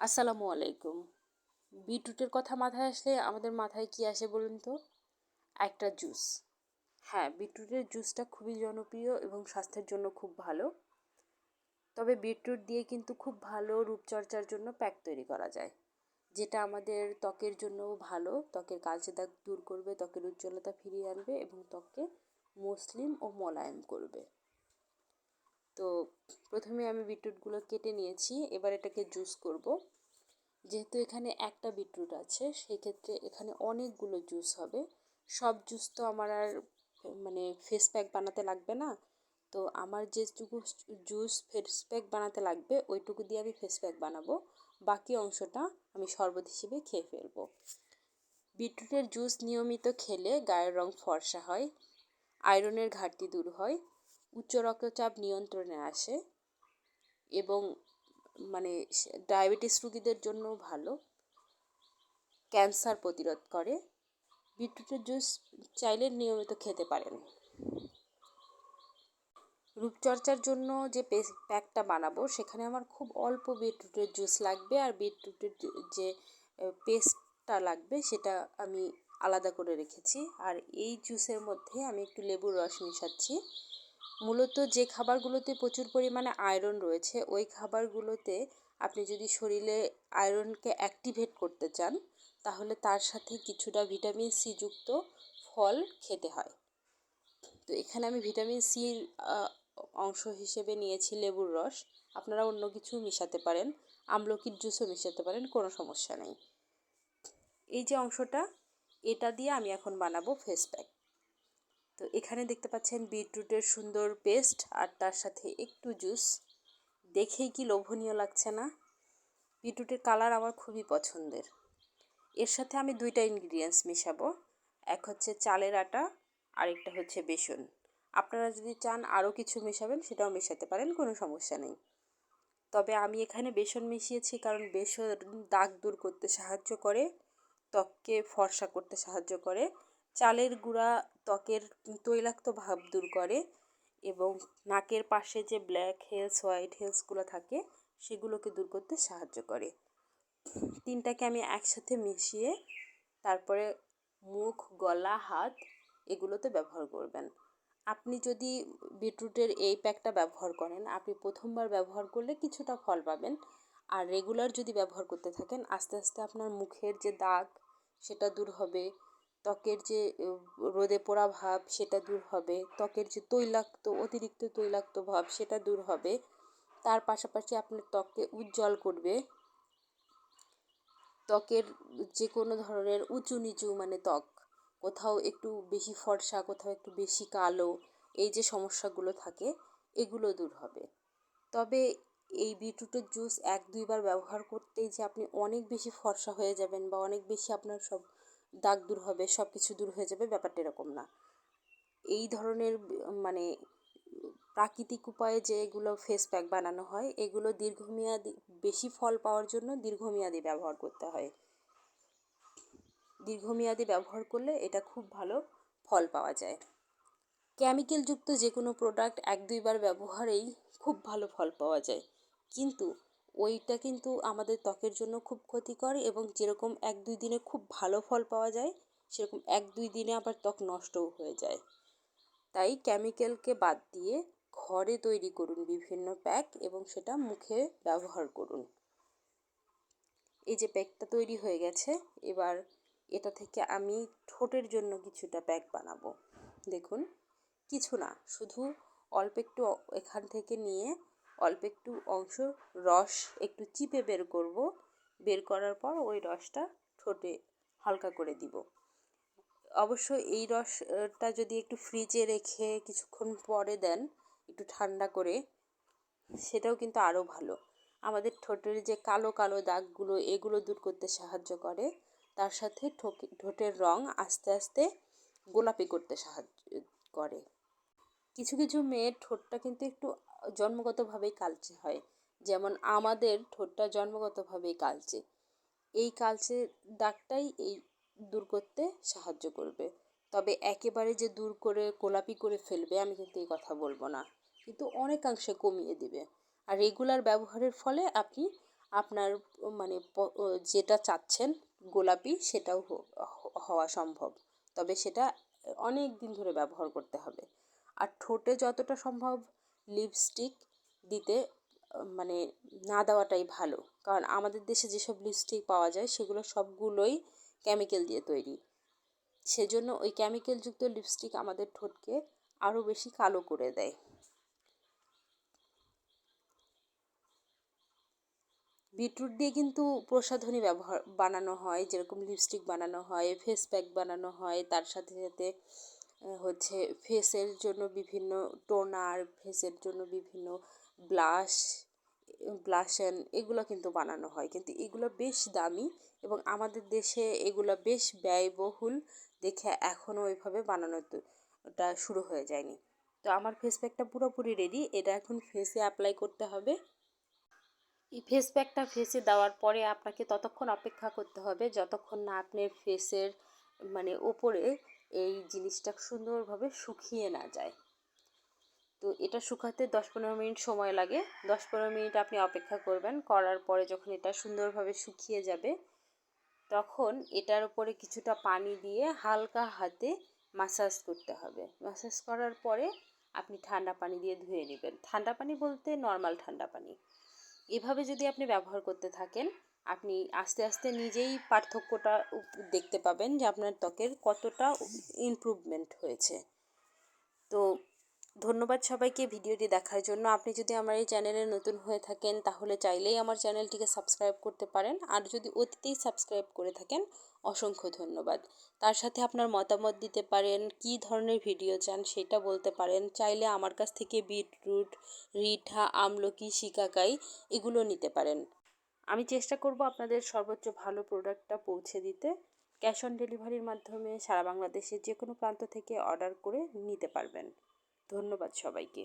আসসালামু আলাইকুম। বিটরুটের কথা মাথায় আসলে আমাদের মাথায় কি আসে বলুন তো? একটা জুস। হ্যাঁ বিটরুটের জুসটা খুবই জনপ্রিয় এবং স্বাস্থ্যের জন্য খুব ভালো। তবে বিটরুট দিয়ে কিন্তু খুব ভালো রূপচর্চার জন্য প্যাক তৈরি করা যায়। যেটা আমাদের ত্বকের জন্যও ভালো, ত্বকের কালচে দাগ দূর করবে, ত্বকের উজ্জ্বলতা ফিরিয়ে আনবে এবং ত্বককে মসলিম ও মোলায়েম করবে। প্রথমে আমি বিটরুটগুলো কেটে নিয়েছি, এবার এটাকে জুস করব। যেহেতু এখানে একটা বিটরুট আছে, সেক্ষেত্রে এখানে অনেকগুলো জুস হবে। সব জুস তো আমার আর মানে ফেস প্যাক বানাতে লাগবে না। তো আমার যেটুকু জুস ফেস প্যাক বানাতে লাগবে, ওইটুকু দিয়ে আমি ফেস প্যাক বানাবো। বাকি অংশটা আমি শরবত হিসেবে খেয়ে ফেলব। বিটরুটের জুস নিয়মিত খেলে গায়ের রং ফর্সা হয়, আয়রনের ঘাটতি দূর হয়। উচ্চ রক্তচাপ নিয়ন্ত্রণে আসে এবং মানে ডায়াবেটিস রুগীদের জন্য ভালো। ক্যান্সার প্রতিরোধ করে। বিটরুটের জুস চাইলে নিয়মিত খেতে পারেন। রূপচর্চার জন্য যে প্যাকটা বানাবো, সেখানে আমার খুব অল্প বিটরুটের জুস লাগবে আর বিটরুটের যে পেস্টটা লাগবে সেটা আমি আলাদা করে রেখেছি। আর এই জুসের মধ্যে আমি একটু লেবুর রস মিশাচ্ছি। মূলত যে খাবারগুলোতে প্রচুর পরিমাণে আয়রন রয়েছে, ওই খাবারগুলোতে আপনি যদি শরীরে আয়রনকে অ্যাক্টিভেট করতে চান, তাহলে তার সাথে কিছুটা ভিটামিন সি যুক্ত ফল খেতে হয়। তো এখানে আমি ভিটামিন সির অংশ হিসেবে নিয়েছি লেবুর রস। আপনারা অন্য কিছু মিশাতে পারেন, আমলকির জুসও মিশাতে পারেন, কোনো সমস্যা নেই। এই যে অংশটা, এটা দিয়ে আমি এখন বানাবো ফেস প্যাক তো এখানে দেখতে পাচ্ছেন বিটরুটের সুন্দর পেস্ট আর তার সাথে একটু জুস। দেখেই কি লোভনীয় লাগছে না? বিটরুটের কালার আমার খুবই পছন্দের। এর সাথে আমি দুইটা ইনগ্রিডিয়েন্টস মেশাবো। এক হচ্ছে চালের আটা, আরেকটা হচ্ছে বেসন। আপনারা যদি চান আরও কিছু মেশাবেন, সেটাও মেশাতে পারেন, কোনো সমস্যা নেই। তবে আমি এখানে বেসন মিশিয়েছি কারণ বেসন দাগ দূর করতে সাহায্য করে, ত্বককে ফর্সা করতে সাহায্য করে। চালের গুঁড়া, ত্বকের তৈলাক্ত ভাব দূর করে এবং নাকের পাশে যে ব্ল্যাক হেলস হোয়াইট হেলসগুলো থাকে, সেগুলোকে দূর করতে সাহায্য করে। তিনটাকে আমি একসাথে মিশিয়ে তারপরে মুখ, গলা, হাত এগুলোতে ব্যবহার করবেন। আপনি যদি বিটরুটের এই প্যাকটা ব্যবহার করেন, আপনি প্রথমবার ব্যবহার করলে কিছুটা ফল পাবেন। আর রেগুলার যদি ব্যবহার করতে থাকেন, আস্তে আস্তে আপনার মুখের যে দাগ, সেটা দূর হবে। ত্বকের যে রোদে পোড়া ভাব সেটা দূর হবে। ত্বকের যে তৈলাক্ত, অতিরিক্ত তৈলাক্ত ভাব সেটা দূর হবে। তার পাশাপাশি আপনার ত্বককে উজ্জ্বল করবে। ত্বকের যে কোনো ধরনের উঁচু নিচু মানে ত্বক, কোথাও একটু বেশি ফর্সা, কোথাও একটু বেশি কালো, এই যে সমস্যাগুলো থাকে, এগুলো দূর হবে। তবে এই বিটরুটের জুস এক দুইবার ব্যবহার করতেই যে আপনি অনেক বেশি ফর্সা হয়ে যাবেন বা অনেক বেশি আপনার সব দাগ দূর হবে সব কিছু দূর হয়ে যাবে, ব্যাপারটা এরকম না। এই ধরনের মানে প্রাকৃতিক উপায়ে যে এগুলো ফেস প্যাক বানানো হয়, এগুলো দীর্ঘমেয়াদী, বেশি ফল পাওয়ার জন্য দীর্ঘমেয়াদী ব্যবহার করতে হয়। দীর্ঘমেয়াদী ব্যবহার করলে এটা খুব ভালো ফল পাওয়া যায়। কেমিক্যালযুক্ত যে কোনো প্রোডাক্ট এক দুইবার ব্যবহারেই খুব ভালো ফল পাওয়া যায়। কিন্তু ওইটা কিন্তু আমাদের ত্বকের জন্য খুব ক্ষতিকর এবং যেরকম এক দুই দিনে খুব ভালো ফল পাওয়া যায়, সেরকম এক দুই দিনে আবার ত্বক নষ্টও হয়ে যায়। তাই কেমিক্যালকে বাদ দিয়ে ঘরে তৈরি করুন বিভিন্ন প্যাক এবং সেটা মুখে ব্যবহার করুন। এই যে প্যাকটা তৈরি হয়ে গেছে, এবার এটা থেকে আমি ঠোঁটের জন্য কিছুটা প্যাক বানাবো। দেখুন, কিছু না, শুধু অল্প একটু এখান থেকে নিয়ে অল্প একটু অংশ রস একটু চিপে বের করব। বের করার পর ওই রসটা ঠোঁটে হালকা করে দিব। অবশ্য এই রসটা যদি একটু ফ্রিজে রেখে কিছুক্ষণ পরে দেন, একটু ঠান্ডা করে, সেটাও কিন্তু আরও ভালো। আমাদের ঠোঁটের যে কালো কালো দাগগুলো, এগুলো দূর করতে সাহায্য করে। তার সাথে ঠোঁটের রং আস্তে আস্তে গোলাপি করতে সাহায্য, করে। কিছু কিছু মেয়ের ঠোঁটটা কিন্তু একটু জন্মগতভাবেই কালচে হয়। যেমন আমাদের ঠোঁটটা জন্মগতভাবেই কালচে। এই কালচে দাগটাই এই দূর করতে সাহায্য করবে। তবে একেবারে যে দূর করে গোলাপি করে ফেলবে, আমি কিন্তু এই কথা বলব না। কিন্তু অনেকাংশে কমিয়ে দিবে। আর রেগুলার ব্যবহারের ফলে আপনি আপনার মানে যেটা চাচ্ছেন গোলাপি, সেটাও হওয়া সম্ভব। তবে সেটা অনেক দিন ধরে ব্যবহার করতে হবে। আর ঠোঁটে যতটা সম্ভব লিপস্টিক দিতে মানে না দেওয়াটাই ভালো। কারণ আমাদের দেশে যেসব লিপস্টিক পাওয়া যায়, সেগুলো সবগুলোই কেমিক্যাল দিয়ে তৈরি। সেজন্য ওই কেমিক্যালযুক্ত লিপস্টিক আমাদের ঠোঁটকে আরও বেশি কালো করে দেয়। বিটরুট দিয়ে কিন্তু প্রসাধনী ব্যবহার, বানানো হয়, যেরকম লিপস্টিক বানানো হয় ফেস প্যাক বানানো হয়, তার সাথে সাথে হচ্ছে ফেসের জন্য বিভিন্ন টোনার ফেসের জন্য বিভিন্ন ব্লাশ ব্লাশন এগুলো কিন্তু বানানো হয়। কিন্তু এগুলো বেশ দামি এবং আমাদের দেশে এগুলো বেশ ব্যয়বহুল দেখে এখনও ওইভাবে বানানোটা শুরু হয়ে যায়নি। তো আমার ফেস প্যাকটা পুরোপুরি রেডি এটা এখন ফেসে অ্যাপ্লাই করতে হবে। এই ফেস প্যাকটা ফেসে দেওয়ার পরে আপনাকে ততক্ষণ অপেক্ষা করতে হবে, যতক্ষণ না আপনার ফেসের মানে ওপরে এই জিনিসটা সুন্দরভাবে শুকিয়ে না যায়। তো এটা শুকাতে দশ পনেরো মিনিট সময় লাগে। দশ পনেরো মিনিট আপনি অপেক্ষা করবেন। করার পরে যখন এটা সুন্দরভাবে শুকিয়ে যাবে, তখন এটার উপরে কিছুটা পানি দিয়ে হালকা হাতে মাসাজ করতে হবে। মাসাজ করার পরে আপনি ঠান্ডা পানি দিয়ে ধুয়ে নেবেন। ঠান্ডা পানি বলতে নর্মাল ঠান্ডা পানি। এভাবে যদি আপনি ব্যবহার করতে থাকেন আপনি আস্তে আস্তে নিজেই পার্থক্যটা দেখতে পাবেন যে আপনার ত্বকের কতটা ইমপ্রুভমেন্ট হয়েছে। তো ধন্যবাদ সবাইকে ভিডিওটি দেখার জন্য। আপনি যদি আমার এই চ্যানেলে নতুন হয়ে থাকেন, তাহলে চাইলেই আমার চ্যানেলটিকে সাবস্ক্রাইব করতে পারেন। আর যদি অতীতেই সাবস্ক্রাইব করে থাকেন, অসংখ্য ধন্যবাদ। তার সাথে আপনার মতামত দিতে পারেন, কী ধরনের ভিডিও চান সেটা বলতে পারেন। চাইলে আমার কাছ থেকে বিটরুট রিঠা, আমলকি, শিকাকাই এগুলো নিতে পারেন। আমি চেষ্টা করব আপনাদের সর্বোচ্চ ভালো প্রোডাক্টটা পৌঁছে দিতে। ক্যাশ অন ডেলিভারির মাধ্যমে সারা বাংলাদেশের যে কোনো প্রান্ত থেকে অর্ডার করে নিতে পারবেন। ধন্যবাদ সবাইকে।